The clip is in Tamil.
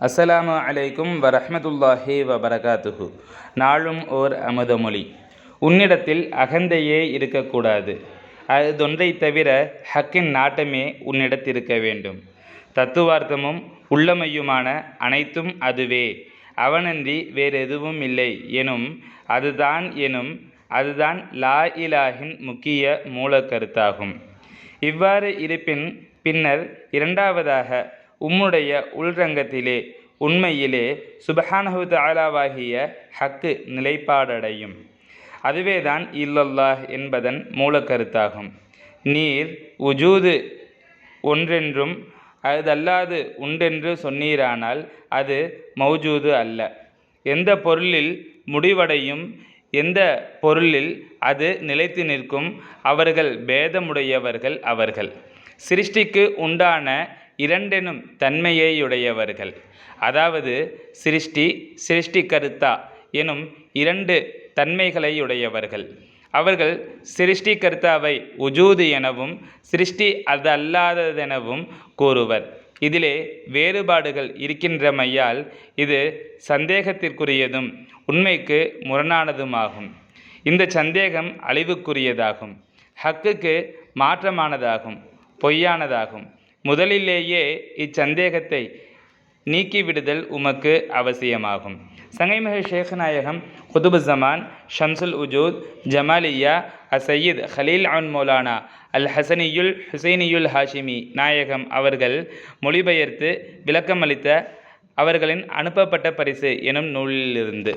அஸ்ஸலாமு அலைக்கும் வரஹ்மத்துல்லாஹி வபரகாத்துஹு. நாளும் ஓர் அமுதமொழி உன்னிடத்தில் அகந்தையே இருக்கக்கூடாது. அதொன்றை தவிர ஹக்கின் நாட்டமே உன்னிடத்திருக்க வேண்டும். தத்துவார்த்தமும் உள்ளமையுமான அனைத்தும் அதுவே. அவனன்றி வேறெதுவும் இல்லை எனும் அதுதான் எனும் அதுதான் லா இலாஹின் முக்கிய மூலக்கருத்தாகும் இவ்வாறு இருப்பின் பின்னர் இரண்டாவதாக உம்முடைய உள்ரங்கத்திலே உண்மையிலே சுபஹானஹு தாலாவாகிய ஹக்கு நிலைப்பாடடையும். அதுவேதான் இல்லல்லாஹ் என்பதன் மூலக்கருத்தாகும். நீர் உஜூது ஒன்றென்றும் அதல்லாது உண்டென்று சொன்னீரானால் அது மௌஜூது அல்ல. எந்த பொருளில் முடிவடையும் எந்த பொருளில் அது நிலைத்து நிற்கும் அவர்கள் பேதமுடையவர்கள் அவர்கள். சிருஷ்டிக்கு உண்டான இரண்டெனும் தன்மையையுடையவர்கள். அதாவது சிருஷ்டி சிருஷ்டிகர்த்தா எனும் இரண்டு தன்மைகளையுடையவர்கள். அவர்கள் சிருஷ்டிகர்த்தாவை உஜூது எனவும் சிருஷ்டி அது அல்லாததெனவும் கூறுவர். இதிலே வேறுபாடுகள் இருக்கின்றமையால் இது சந்தேகத்திற்குரியதும் உண்மைக்கு முரணானதுமாகும். இந்த சந்தேகம் அழிவுக்குரியதாகும். ஹக்குக்கு மாற்றமானதாகும் பொய்யானதாகும். முதலிலேயே இச்சந்தேகத்தை நீக்கிவிடுதல் உமக்கு அவசியமாகும். சங்கைமிகு ஷேக்நாயகம் குதுபு ஜமான் ஷம்சுல் உஜூத் ஜமாலியா அசையீத் ஹலீல் அன் மௌலானா அல் ஹசனியுல் ஹுசைனியுல் ஹாஷிமி நாயகம் அவர்கள் மொழிபெயர்த்து விளக்கமளித்த அவர்களின் அனுப்பப்பட்ட பரிசு எனும் நூலிலிருந்து.